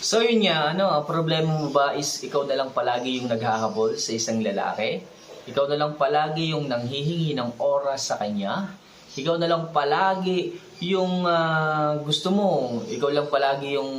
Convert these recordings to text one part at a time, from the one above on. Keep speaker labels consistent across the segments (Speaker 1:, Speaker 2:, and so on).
Speaker 1: So yun nga, ano, problema mo ba is ikaw na lang palagi yung naghahabol sa isang lalaki? Ikaw na lang palagi yung nanghihingi ng oras sa kanya? Ikaw na lang palagi yung ah, gusto mo, ikaw lang palagi yung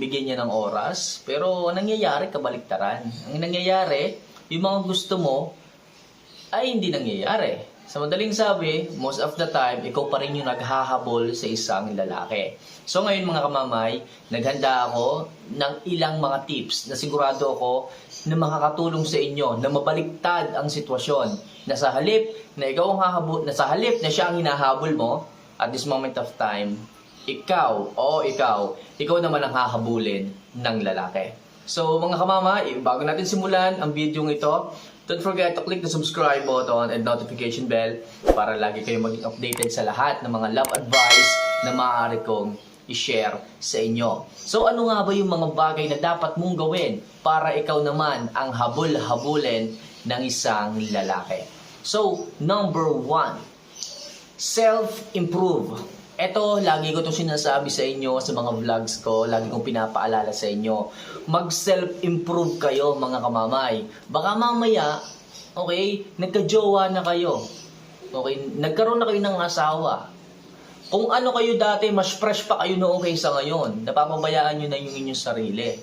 Speaker 1: bigyan niya ng oras? Pero ang nangyayari, kabaliktaran. Ang nangyayari, yung mga gusto mo, ay hindi nangyayari. Sa madaling sabi, most of the time, ikaw pa rin yung naghahabol sa isang lalaki. So ngayon mga kamamay, naghanda ako ng ilang mga tips na sigurado ako na makakatulong sa inyo na mabaliktad ang sitwasyon. Na sa halip na ikaw ang hahabol, na sa halip na siya ang hinahabol mo at this moment of time, ikaw o ikaw, ikaw naman ang hahabulin ng lalaki. So mga kamamay, bago natin simulan ang video ito, Don't forget to click the subscribe button and notification bell para lagi kayong maging updated sa lahat ng mga love advice na maaari kong i-share sa inyo. So ano nga ba yung mga bagay na dapat mong gawin para ikaw naman ang habol-habulin ng isang lalaki? So, number one, self-improve. Ito, lagi ko itong sinasabi sa inyo sa mga vlogs ko, lagi kong pinapaalala sa inyo. Mag-self-improve kayo mga kamamay. Baka mamaya, okay, nagka-jowa na kayo. Okay, nagkaroon na kayo ng asawa. Kung ano kayo dati, mas fresh pa kayo noong kaysa ngayon. Napapabayaan nyo na yung inyong sarili.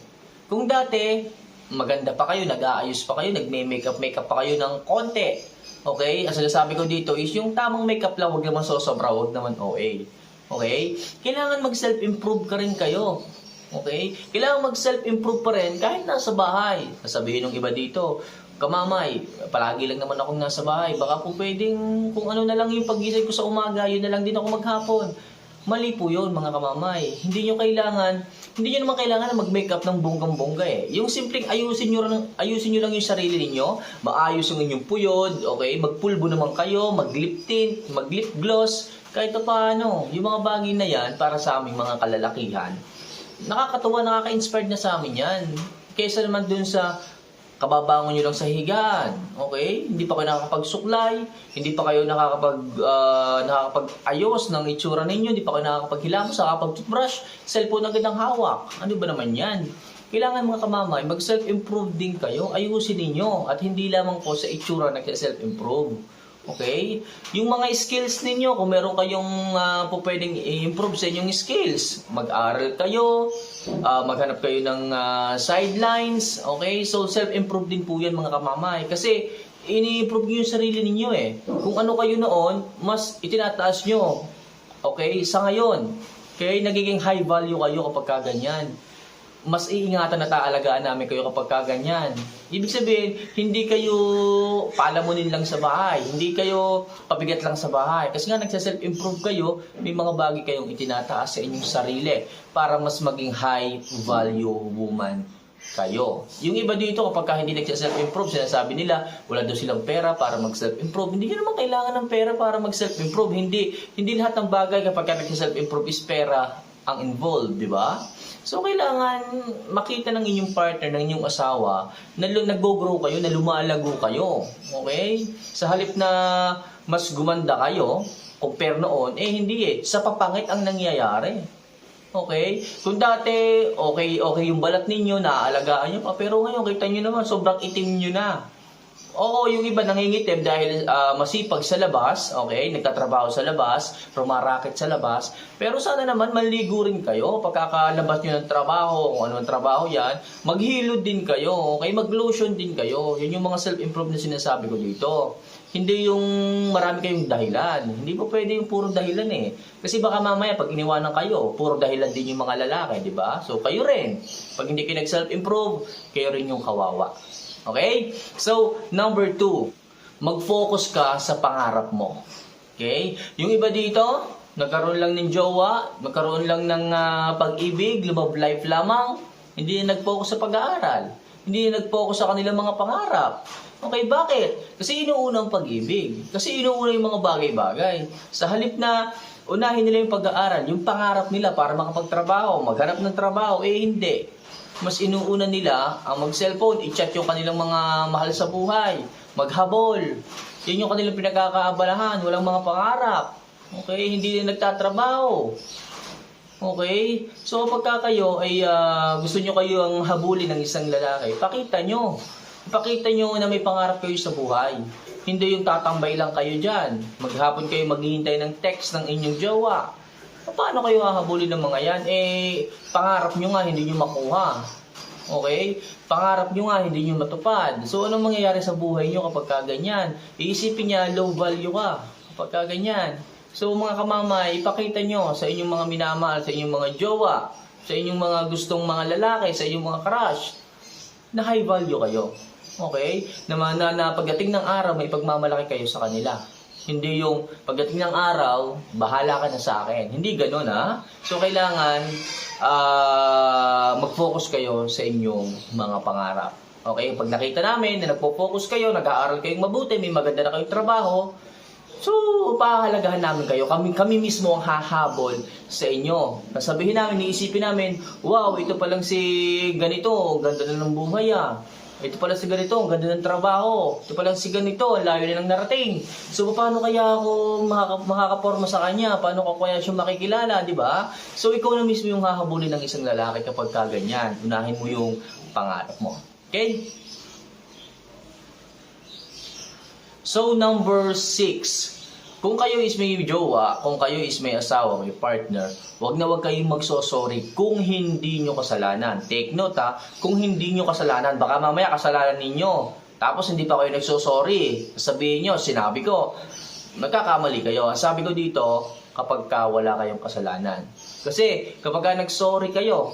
Speaker 1: Kung dati, maganda pa kayo, nag-aayos pa kayo, nagme-makeup-makeup pa kayo ng konti. Okay? Ang sinasabi ko dito is yung tamang makeup lang, huwag naman sosobra, huwag naman OA. Okay? Kailangan mag-self-improve ka rin kayo. Okay? Kailangan mag-self-improve pa rin kahit nasa bahay. Sasabihin ng iba dito, kamamay, palagi lang naman akong nasa bahay. Baka po pwedeng kung ano na lang yung pagising ko sa umaga, yun na lang din ako maghapon. Mali po yun, mga kamamay. Hindi nyo kailangan, hindi nyo naman kailangan na mag-makeup ng bonggang-bongga eh. Yung simpleng ayusin nyo, lang, ayusin nyo lang yung sarili ninyo, maayos yung inyong puyod, okay? Magpulbo naman kayo, mag-lip tint, mag-lip gloss, kahit pa paano. Yung mga bagay na yan, para sa aming mga kalalakihan, nakakatuwa, nakaka-inspired na sa amin yan. Kaysa naman dun sa kababangon nyo lang sa higaan, okay? Hindi pa kayo nakakapagsuklay, hindi pa kayo nakakapag, ah, nakakapag-ayos ng itsura ninyo, hindi pa kayo nakakapaghilamos, nakakapag-toothbrush, cellphone agad ang hawak. Ano ba naman yan? Kailangan mga kamamay, mag-self-improve din kayo, ayusin ninyo, at hindi lamang po sa itsura nag-self-improve. Okay? Yung mga skills ninyo, kung meron kayong uh, po pwedeng i-improve sa inyong skills, mag-aral kayo, ah, maghanap kayo ng ah, sidelines, okay? So, self-improve din po yan mga kamamay. Kasi, ini-improve nyo yung sarili ninyo eh. Kung ano kayo noon, mas itinataas nyo. Okay? Sa ngayon, kaya nagiging high value kayo kapag ka ganyan mas iingatan na taalagaan namin kayo kapag kaganyan. Ibig sabihin, hindi kayo palamunin lang sa bahay. Hindi kayo pabigat lang sa bahay. Kasi nga nagsa-self-improve kayo, may mga bagay kayong itinataas sa inyong sarili para mas maging high value woman kayo. Yung iba dito, kapag ka hindi nagsa-self-improve, sinasabi nila, wala daw silang pera para mag-self-improve. Hindi naman kailangan ng pera para mag-self-improve. Hindi, hindi lahat ng bagay kapag ka nagsa-self-improve is pera ang involved, di ba? So, kailangan makita ng inyong partner, ng inyong asawa, na nag-grow kayo, na lumalago kayo. Okay? Sa halip na mas gumanda kayo, compare noon, eh hindi eh. Sa papangit ang nangyayari. Okay? Kung dati, okay, okay yung balat ninyo, naaalagaan nyo pa, pero ngayon, kita nyo naman, sobrang itim nyo na. Oo, yung iba nangingitim dahil ah, masipag sa labas, okay, nagtatrabaho sa labas, rumaraket sa labas, pero sana naman maligo rin kayo pagkakalabas nyo ng trabaho, kung ano ang trabaho yan, maghilod din kayo, okay, mag-lotion din kayo, yun yung mga self-improve na sinasabi ko dito. Hindi yung marami kayong dahilan. Hindi po pwede yung puro dahilan eh. Kasi baka mamaya pag iniwanan kayo, puro dahilan din yung mga lalaki, di ba? So kayo rin. Pag hindi kayo nag-self-improve, kayo rin yung kawawa. Okay? So, number two, mag-focus ka sa pangarap mo. Okay? Yung iba dito, nagkaroon lang ng jowa, nagkaroon lang ng ah, pag-ibig, love life lamang, hindi na nag-focus sa pag-aaral. Hindi na nag-focus sa kanilang mga pangarap. Okay, bakit? Kasi inuuna ang pag-ibig. Kasi inuuna yung mga bagay-bagay. Sa halip na unahin nila yung pag-aaral, yung pangarap nila para makapagtrabaho, maghanap ng trabaho, eh hindi mas inuuna nila ang mag-cellphone, i-chat yung kanilang mga mahal sa buhay, maghabol. Yun yung kanilang pinagkakaabalahan, walang mga pangarap. Okay, hindi na nagtatrabaho. Okay? So pagka kayo ay ah, gusto nyo kayo ang habulin ng isang lalaki, pakita nyo. Pakita nyo na may pangarap kayo sa buhay. Hindi yung tatambay lang kayo dyan. Maghapon kayo maghihintay ng text ng inyong jowa. Paano kayo hahabulin ng mga yan? Eh, pangarap nyo nga, hindi nyo makuha. Okay? Pangarap nyo nga, hindi nyo matupad. So, anong mangyayari sa buhay nyo kapag ka ganyan? Iisipin niya, low value ka kapag ka ganyan. So, mga kamamay, ipakita nyo sa inyong mga minamahal, sa inyong mga jowa, sa inyong mga gustong mga lalaki, sa inyong mga crush, na high value kayo. Okay? Na, na, na pagdating ng araw, may pagmamalaki kayo sa kanila. Hindi yung pagdating ng araw, bahala ka na sa akin. Hindi ganun ha. So kailangan ah, mag-focus kayo sa inyong mga pangarap. Okay? Pag nakita namin na nagpo-focus kayo, nag-aaral kayong mabuti, may maganda na kayong trabaho, So, pahalagahan namin kayo. Kami, kami mismo ang hahabol sa inyo. Nasabihin namin, niisipin namin, wow, ito palang si ganito, ganda na ng buhay ah. Ito pala si ganito, ang ganda ng trabaho. Ito pala si ganito, ang layo na ng narating. So, paano kaya ako makaka, makakaporma sa kanya? Paano ko kaya siya makikilala, di ba? So, ikaw na mismo yung hahabulin ng isang lalaki kapag kaganyan. Unahin mo yung pangarap mo. Okay? So, number six. Kung kayo is may jowa, kung kayo is may asawa, may partner, wag na wag kayong magsosorry kung hindi nyo kasalanan. Take note ha, kung hindi nyo kasalanan, baka mamaya kasalanan ninyo. Tapos hindi pa kayo nagsosorry. Sabihin nyo, sinabi ko, magkakamali kayo. Ang sabi ko dito, kapag ka wala kayong kasalanan. Kasi kapag ka nag-sorry kayo,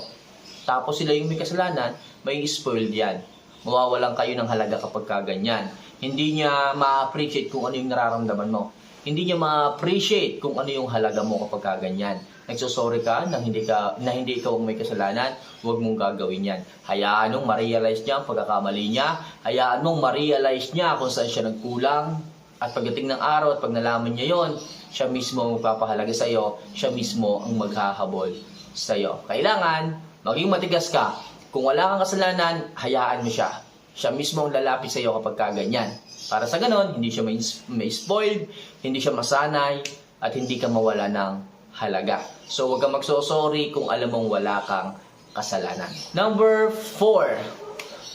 Speaker 1: tapos sila yung may kasalanan, may spoiled yan. Mawawalan kayo ng halaga kapag ka ganyan. Hindi niya ma-appreciate kung ano yung nararamdaman mo. Hindi niya ma-appreciate kung ano yung halaga mo kapag ka ganyan. Nagsosorry ka na hindi, ka, na hindi ikaw may kasalanan, huwag mong gagawin yan. Hayaan mong ma-realize niya ang pagkakamali niya. Hayaan mong ma-realize niya kung saan siya nagkulang. At pagdating ng araw at pag nalaman niya yon, siya mismo ang magpapahalaga sa iyo, siya mismo ang maghahabol sa iyo. Kailangan maging matigas ka. Kung wala kang kasalanan, hayaan mo siya. Siya mismo ang lalapit sa iyo kapag kaganyan. Para sa ganon, hindi siya may, spoiled, hindi siya masanay, at hindi ka mawala ng halaga. So, huwag kang magsosorry kung alam mong wala kang kasalanan. Number four,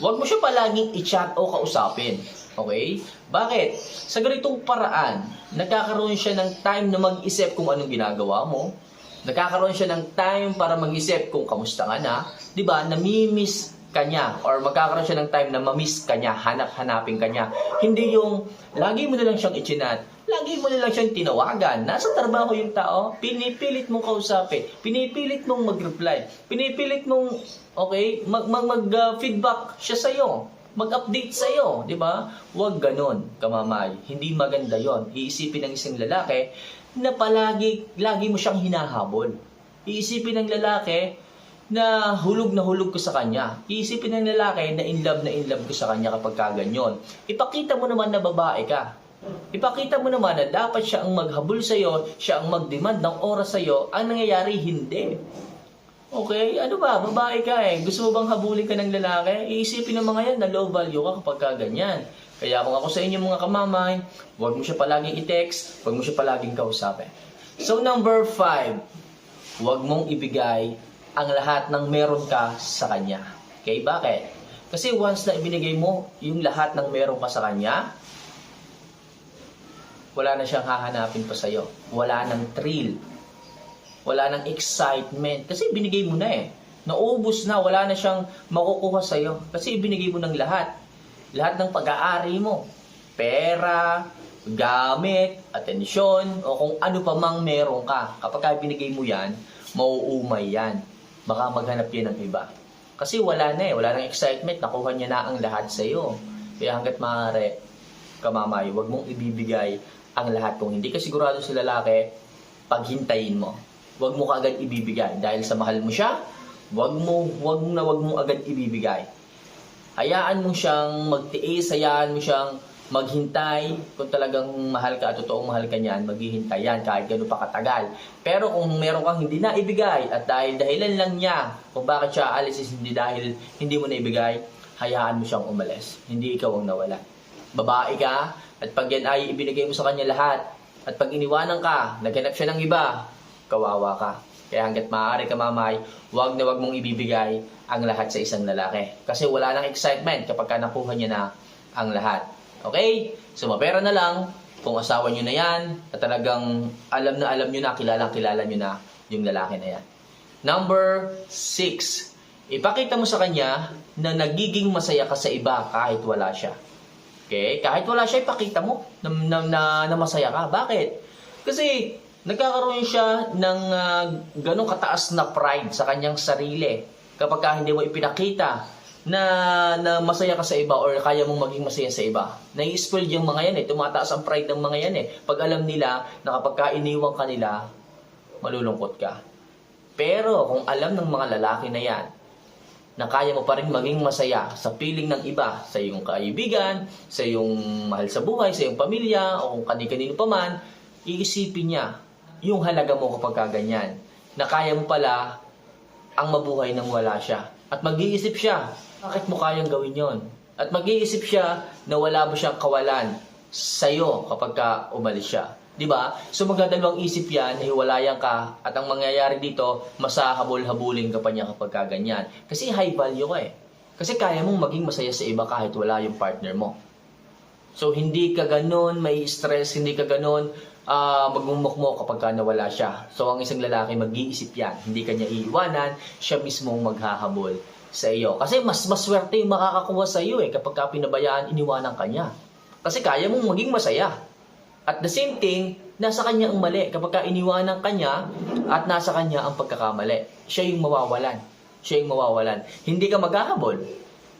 Speaker 1: Huwag mo siya palaging i-chat o kausapin. Okay? Bakit? Sa ganitong paraan, nagkakaroon siya ng time na mag-isip kung anong ginagawa mo. Nagkakaroon siya ng time para mag-isip kung kamusta ka na. ba? Namimiss ka niya or magkakaroon siya ng time na mamiss ka niya, hanap-hanapin ka niya. Hindi yung lagi mo na lang siyang i-chat, lagi mo na lang siyang tinawagan. Nasa trabaho yung tao, pinipilit mong kausapin, pinipilit mong mag-reply, pinipilit mong, okay, mag, mag, mag uh, siya sa'yo, mag-update sa'yo, di ba? Huwag ganon, kamamay. Hindi maganda yon. Iisipin ng isang lalaki na palagi, lagi mo siyang hinahabol. Iisipin ng lalaki na hulog na hulog ko sa kanya. Iisipin ng lalaki na in love na in love ko sa kanya kapag kaganyon. Ipakita mo naman na babae ka. Ipakita mo naman na dapat siya ang maghabol sa iyo, siya ang mag-demand ng oras sa iyo. Ang nangyayari, hindi. Okay? Ano ba? Babae ka eh. Gusto mo bang habulin ka ng lalaki? Iisipin ng mga yan na low value ka kapag kaganyan. Kaya kung ako sa inyo mga kamamay, huwag mo siya palaging i-text, huwag mo siya palaging kausapin. So number five, huwag mong ibigay ang lahat ng meron ka sa kanya. Okay, bakit? Kasi once na ibinigay mo yung lahat ng meron ka sa kanya, wala na siyang hahanapin pa sa'yo. Wala nang thrill. Wala nang excitement. Kasi binigay mo na eh. Naubos na, wala na siyang makukuha sa'yo. Kasi ibinigay mo ng lahat. Lahat ng pag-aari mo. Pera, gamit, atensyon, o kung ano pa mang meron ka. Kapag binigay mo yan, mauumay yan. Baka maghanap yan ng iba. Kasi wala na eh, wala nang excitement, nakuha niya na ang lahat sa iyo. Kaya hanggat maaari, kamamay, wag mong ibibigay ang lahat. Kung hindi ka sigurado sa lalaki, paghintayin mo. Wag mo kaagad ibibigay. Dahil sa mahal mo siya, wag mo, wag na wag mo agad ibibigay. Hayaan mo siyang magtiis, hayaan mo siyang maghintay. Kung talagang mahal ka at totoong mahal ka niyan, maghihintay yan kahit gano'n pa katagal. Pero kung meron kang hindi na ibigay at dahil dahilan lang niya kung bakit siya alis is hindi dahil hindi mo na ibigay, hayaan mo siyang umalis. Hindi ikaw ang nawala. Babae ka at pag yan ay ibinigay mo sa kanya lahat at pag iniwanan ka, naghanap siya ng iba, kawawa ka. Kaya hanggat maaari ka mamay, wag na wag mong ibibigay ang lahat sa isang lalaki. Kasi wala nang excitement kapag ka nakuha niya na ang lahat. Okay? So mapera na lang kung asawa niyo na yan at talagang alam na alam niyo na, kilala kilala niyo na yung lalaki na yan. Number six, ipakita mo sa kanya na nagiging masaya ka sa iba kahit wala siya. Okay? Kahit wala siya, ipakita mo na, na, na, na masaya ka. Bakit? Kasi nagkakaroon siya ng uh, ganong kataas na pride sa kanyang sarili kapag ka hindi mo ipinakita na, na masaya ka sa iba or kaya mong maging masaya sa iba. Nai-spoil yung mga yan eh. Tumataas ang pride ng mga yan eh. Pag alam nila na kapag ka iniwang ka nila, malulungkot ka. Pero kung alam ng mga lalaki na yan, na kaya mo pa rin maging masaya sa piling ng iba, sa iyong kaibigan, sa iyong mahal sa buhay, sa iyong pamilya, o kung kani-kanino pa man, iisipin niya yung halaga mo kapag kaganyan. Na kaya mo pala ang mabuhay nang wala siya. At mag-iisip siya, bakit mo kayang gawin yon? At mag-iisip siya na wala mo siyang kawalan sa'yo kapag ka umalis siya. Di ba? So magdadalawang isip yan, hiwalayan ka, at ang mangyayari dito, masahabol-habulin ka pa niya kapag ka ganyan. Kasi high value ka eh. Kasi kaya mong maging masaya sa iba kahit wala yung partner mo. So hindi ka ganun, may stress, hindi ka ganun, uh, magmumukmo kapag ka nawala siya. So ang isang lalaki mag-iisip yan, hindi kanya iiwanan, siya mismong maghahabol sa iyo. Kasi mas maswerte yung makakakuha sa iyo eh kapag ka pinabayaan, iniwanan kanya. Kasi kaya mong maging masaya. At the same thing, nasa kanya ang mali. Kapag ka iniwanan kanya at nasa kanya ang pagkakamali, siya yung mawawalan. Siya yung mawawalan. Hindi ka maghahabol.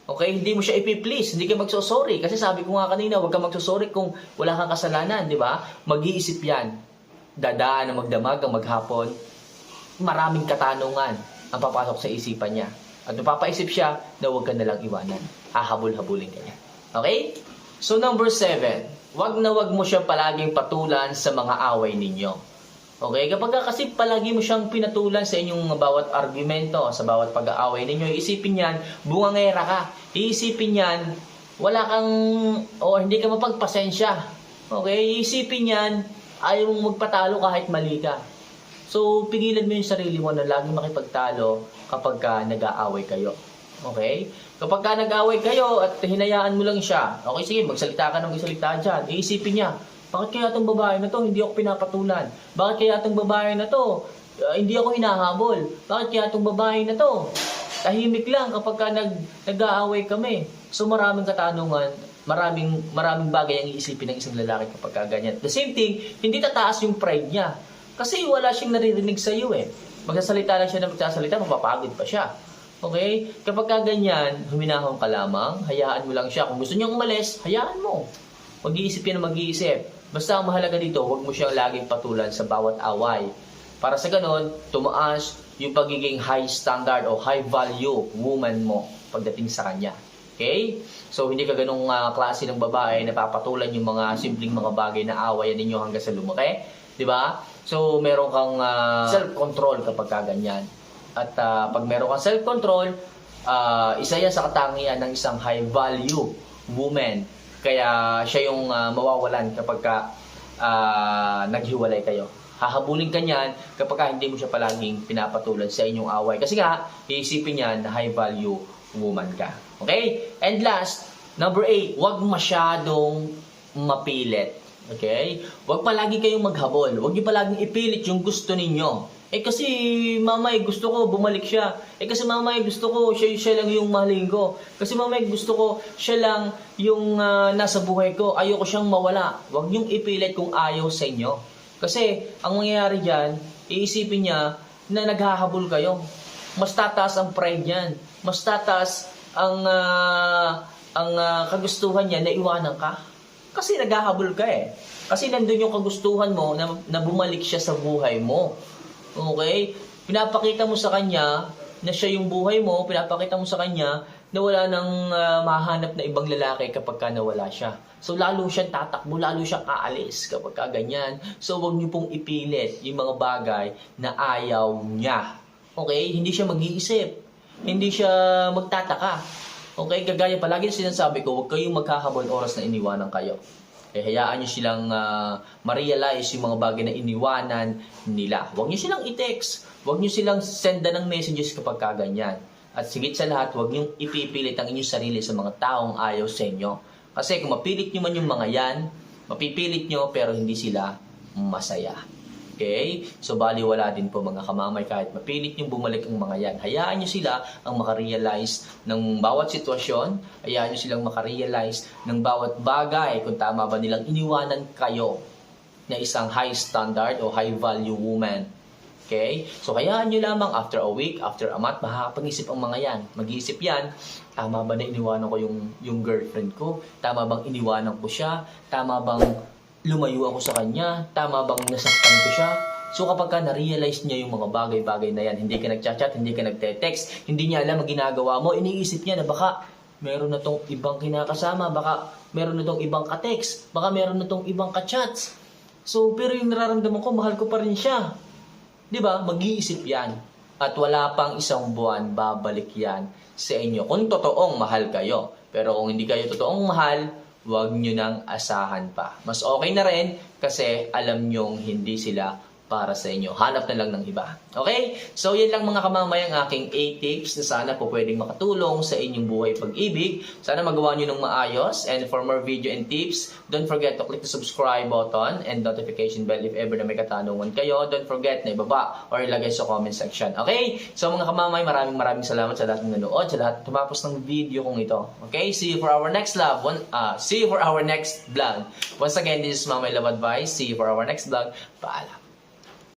Speaker 1: Okay? Hindi mo siya ipiplease. Hindi ka magsosorry. Kasi sabi ko nga kanina, huwag ka magsosorry kung wala kang kasalanan. Di ba? Mag-iisip yan. Dadaan na magdamag ang maghapon. Maraming katanungan ang papasok sa isipan niya. At mapapaisip siya na huwag ka nalang iwanan. Hahabol-habulin ka niya. Okay? So number seven, wag na wag mo siya palaging patulan sa mga away ninyo. Okay? Kapag ka kasi palagi mo siyang pinatulan sa inyong bawat argumento, sa bawat pag-aaway ninyo, isipin yan, bungangera ka. Iisipin yan, wala kang, o hindi ka mapagpasensya. Okay? Iisipin yan, ayaw mong magpatalo kahit mali ka. So, pigilan mo yung sarili mo na laging makipagtalo kapag ka nag-aaway kayo. Okay? Kapag ka nag-away kayo at hinayaan mo lang siya, okay sige, magsalita ka ng magsalita dyan. Iisipin niya, bakit kaya itong babae na to hindi ako pinapatulan? Bakit kaya itong babae na to uh, hindi ako hinahabol? Bakit kaya itong babae na to tahimik lang kapag ka nag, nag-aaway kami? So maraming katanungan, maraming maraming bagay ang iisipin ng isang lalaki kapag ka ganyan. The same thing, hindi tataas yung pride niya. Kasi wala siyang naririnig sa iyo eh. Magsasalita lang siya na magsasalita, mapapagod pa siya. Okay? Kapag ka ganyan, huminahon ka lamang, hayaan mo lang siya. Kung gusto niyang umalis, hayaan mo. Mag-iisip yan mag-iisip. Basta ang mahalaga dito, huwag mo siyang laging patulan sa bawat away. Para sa ganon, tumaas yung pagiging high standard o high value woman mo pagdating sa kanya. Okay? So, hindi ka ganong uh, klase ng babae na papatulan yung mga simpleng mga bagay na awayan ninyo hanggang sa lumaki. Di ba? So, meron kang uh, self-control kapag ka ganyan. At uh, pag meron kang self-control, uh, isa yan sa katangian ng isang high-value woman. Kaya siya yung uh, mawawalan kapag ka, uh, naghiwalay kayo. Hahabulin ka niyan kapag ka hindi mo siya palaging pinapatulan sa inyong away. Kasi nga, iisipin niyan na high-value woman ka. Okay? And last, number eight, huwag masyadong mapilit. Okay? Huwag palagi kayong maghabol. Huwag niyo palaging ipilit yung gusto ninyo. Eh kasi mamay gusto ko bumalik siya. Eh kasi mamay gusto ko siya, siya lang yung mahalin ko. Kasi mamay gusto ko siya lang yung uh, nasa buhay ko. Ayoko siyang mawala. Huwag niyong ipilit kung ayaw sa inyo. Kasi ang mangyayari diyan, iisipin niya na naghahabol kayo. Mas tataas ang pride niyan. Mas tataas ang uh, ang uh, kagustuhan niya na iwanan ka. Kasi naghahabol ka eh. Kasi nandun yung kagustuhan mo na, na bumalik siya sa buhay mo. Okay? Pinapakita mo sa kanya na siya yung buhay mo, pinapakita mo sa kanya na wala nang uh, mahanap na ibang lalaki kapag ka nawala siya. So lalo siyang tatakbo, lalo siyang aalis kapag ka ganyan. So wag niyo pong ipilit yung mga bagay na ayaw niya. Okay? Hindi siya mag-iisip. Hindi siya magtataka. Okay? Kagaya palagi sinasabi ko, huwag kayong magkahabol oras na iniwanan kayo. Eh, hayaan nyo silang ah, ma-realize yung mga bagay na iniwanan nila. Huwag nyo silang i-text. Huwag nyo silang senda ng messages kapag kaganyan. At sigit sa lahat, huwag nyo ipipilit ang inyong sarili sa mga taong ayaw sa inyo. Kasi kung mapilit nyo man yung mga yan, mapipilit nyo pero hindi sila masaya. Okay? So, baliwala din po mga kamamay kahit mapilit nyo bumalik ang mga yan. Hayaan nyo sila ang makarealize ng bawat sitwasyon. Hayaan nyo silang makarealize ng bawat bagay kung tama ba nilang iniwanan kayo na isang high standard o high value woman. Okay? So, hayaan nyo lamang after a week, after a month, makakapag-isip ang mga yan. Mag-iisip yan, tama ba na iniwanan ko yung, yung girlfriend ko? Tama bang iniwanan ko siya? Tama bang lumayo ako sa kanya? Tama bang nasaktan ko siya? So kapag ka na-realize niya yung mga bagay-bagay na yan, hindi ka nag-chat, hindi ka nagte-text, hindi niya alam ang ginagawa mo, iniisip niya na baka meron na tong ibang kinakasama, baka meron na tong ibang ka-text, baka meron na tong ibang ka-chats. So, pero yung nararamdaman ko, mahal ko pa rin siya. Di ba? Mag-iisip yan. At wala pang isang buwan, babalik yan sa inyo. Kung totoong mahal kayo. Pero kung hindi kayo totoong mahal, huwag nyo nang asahan pa. Mas okay na rin kasi alam nyong hindi sila para sa inyo. Hanap na lang ng iba. Okay? So, yan lang mga kamamayang aking 8 tips na sana po pwedeng makatulong sa inyong buhay pag-ibig. Sana magawa nyo ng maayos. And for more video and tips, don't forget to click the subscribe button and notification bell if ever na may katanungan kayo. Don't forget na ibaba or ilagay sa comment section. Okay? So, mga kamamay, maraming maraming salamat sa lahat ng nanood, sa lahat tumapos ng video kong ito. Okay? See you for our next love. One, ah, see you for our next vlog. Once again, this is Mamay Love Advice. See you for our next vlog. Paalam.